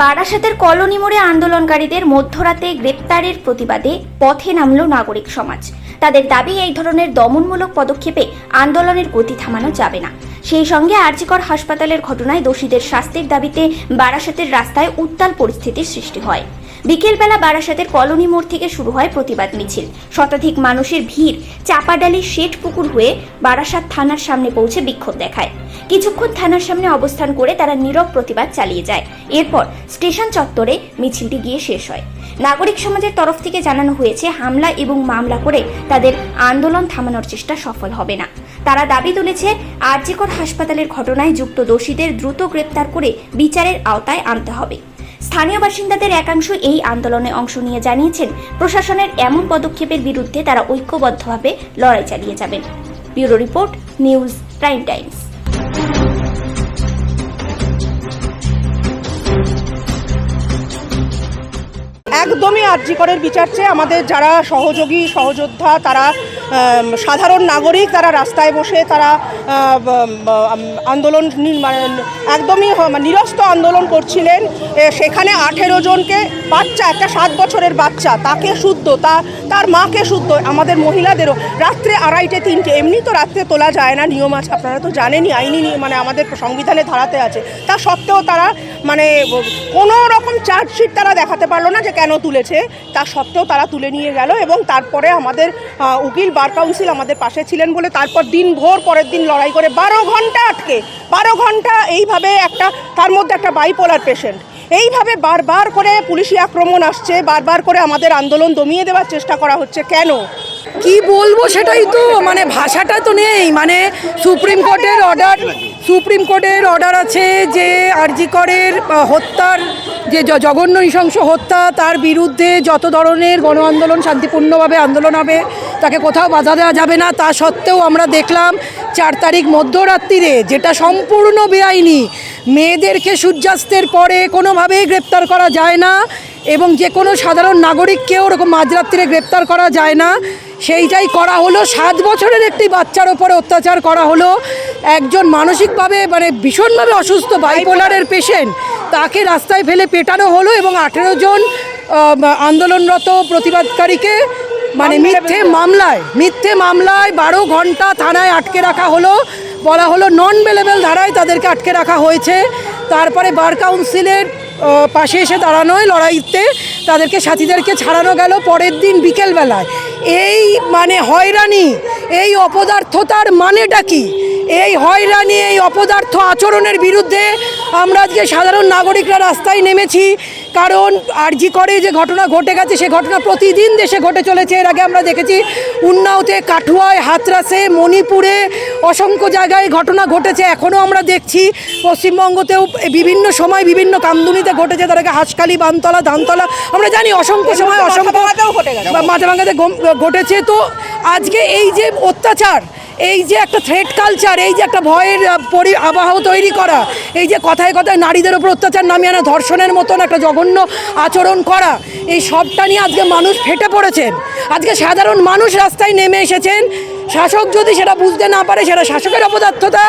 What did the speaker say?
বারাসাতের কলোনি মোড়ে আন্দোলনকারীদের মধ্যরাতে গ্রেপ্তারের প্রতিবাদে পথে নামল নাগরিক সমাজ। তাদের দাবি, এই ধরনের দমনমূলক পদক্ষেপে আন্দোলনের গতি থামানো যাবে না। সেই সঙ্গে আরজিকর হাসপাতালের ঘটনায় দোষীদের শাস্তির দাবিতে বারাসাতের রাস্তায় উত্তাল পরিস্থিতির সৃষ্টি হয়। বিকেলবেলা বারাসাতের কলোনি মোড় থেকে শুরু হয় প্রতিবাদ মিছিল। শতাধিক মানুষের ভিড়, চাপাডালি শেঠ পুকুর হয়ে বারাসাত থানার সামনে পৌঁছে বিক্ষোভ দেখায়। কিছুক্ষণ থানার সামনে অবস্থান করে তারা নীরব প্রতিবাদ চালিয়ে যায়। এরপর স্টেশন চত্বরে মিছিলটি গিয়ে শেষ হয়। নাগরিক সমাজের তরফ থেকে জানানো হয়েছে, হামলা এবং মামলা করে তাদের আন্দোলন থামানোর চেষ্টা সফল হবে না। তারা দাবি তুলেছে, আরজিকর হাসপাতালের ঘটনায় যুক্ত দোষীদের দ্রুত গ্রেপ্তার করে বিচারের আওতায় আনতে হবে। স্থানীয় বাসিন্দাদের একাংশ এই আন্দোলনে অংশ নিয়ে জানিয়েছেন, প্রশাসনের এমন পদক্ষেপের বিরুদ্ধে তারা ঐক্যবদ্ধভাবে লড়াই চালিয়ে যাবেন। Bureau report, news prime times. একদমই আর্যিকরের বিচার চেয়ে আমাদের যারা সহযোগী, সহযোদ্ধা, তারা সাধারণ নাগরিক তারা রাস্তায় বসে তারা আন্দোলন একদমই মানে নিরস্ত আন্দোলন করছিলেন। সেখানে আঠেরো জনকে, বাচ্চা, একটা সাত বছরের বাচ্চা, তাকে শুদ্ধ, তা, তার মাকে শুদ্ধ, আমাদের মহিলাদেরও। রাত্রে আড়াইটে, তিনটে, এমনি তো রাত্রে তোলা যায় না, নিয়ম আছে, আপনারা তো জানেনই, আইনি মানে আমাদের সংবিধানে ধারাতে আছে। তা সত্ত্বেও তারা মানে কোনো রকম চার্জশিট তারা দেখাতে পারল না যে কেন তুলেছে। তা সত্ত্বেও তারা তুলে নিয়ে গেল এবং তারপরে আমাদের উকিল বার কাউন্সিল আমাদের পাশে ছিলেন বলে তারপর দিন ভোর পরের দিন লড়াই করে বারো ঘণ্টা আটকে, বারো ঘণ্টা এইভাবে একটা, তার মধ্যে একটা বাইপোলার পেশেন্ট এইভাবে বারবার করে পুলিশি আক্রমণ আসছে, বারবার করে আমাদের আন্দোলন দমিয়ে দেওয়ার চেষ্টা করা হচ্ছে। কেন? কি বলব সেটাই তো মানে ভাষাটা তো নেই মানে সুপ্রিম কোর্টের অর্ডার সুপ্রিম কোর্টের অর্ডার আছে যে আরজিকরের হত্যার, যে জঘন্য নৃশংস হত্যা, তার বিরুদ্ধে যত ধরনের গণ আন্দোলন শান্তিপূর্ণভাবে আন্দোলন হবে, তাকে কোথাও বাধা দেওয়া যাবে না। তা সত্ত্বেও আমরা দেখলাম চার তারিখ মধ্যরাত্রিরে যেটা সম্পূর্ণ বেআইনি, মেয়েদেরকে সূর্যাস্তের পরে কোনোভাবেই গ্রেপ্তার করা যায় না এবং যে কোনো সাধারণ নাগরিককেও ওরকম মাঝরাত্রিরে গ্রেপ্তার করা যায় না। সেইটাই করা হলো। সাত বছরের একটি বাচ্চার ওপরে অত্যাচার করা হলো। একজন মানসিকভাবে মানে ভীষণভাবে অসুস্থ বাইপোলারের পেশেন্ট তাকে রাস্তায় ফেলে পেটানো হলো এবং আঠেরো জন আন্দোলনরত প্রতিবাদকারীকে মানে মিথ্যে মামলায় মিথ্যে মামলায় বারো ঘণ্টা থানায় আটকে রাখা হলো। বলা হলো নন বেলেবেল ধারায় তাদেরকে আটকে রাখা হয়েছে। তারপরে বার কাউন্সিলের পাশে এসে দাঁড়ানোয় লড়াইতে তাদেরকে সাথীদেরকে ছাড়ানো গেল পরের দিন বিকেলবেলায়। এই মানে হয়রানি, এই অপদার্থতার মানেটা কি? এই হয়রানি, এই অপদার্থ আচরণের বিরুদ্ধে আমরা আজকে সাধারণ নাগরিকরা রাস্তায় নেমেছি। কারণ আরজি করে যে ঘটনা ঘটে গেছে সে ঘটনা প্রতিদিন দেশে ঘটে চলেছে। এর আগে আমরা দেখেছি উন্নাওতে কাঠুয়ায় হাতরাসে মণিপুরে অসংখ্য জায়গায় ঘটনা ঘটেছে। এখনও আমরা দেখছি পশ্চিমবঙ্গতেও বিভিন্ন সময় বিভিন্ন কামদুনিতে ঘটেছে। তার আগে হাঁসখালি বানতলা ধানতলা আমরা জানি অসংখ্য সময় অসংখ্য মাথাভাঙাতেও ঘটে গেছে। বা মাথাভাঙাতে গম- ঘটেছে। তো আজকে এই যে অত্যাচার এই যে একটা থ্রেড কালচার এই যে একটা ভয়ের পরি আবহাওয়া তৈরি করা, এই যে কথায় কথায় নারীদের ওপর অত্যাচার নামিয়ে আনা, ধর্ষণের মতন একটা জঘন্য আচরণ করা, এই সবটা নিয়ে আজকে মানুষ ফেটে পড়েছেন। আজকে সাধারণ মানুষ রাস্তায় নেমে এসেছেন। শাসক যদি সেটা বুঝতে না পারে, সেটা শাসকের অপদার্থতা।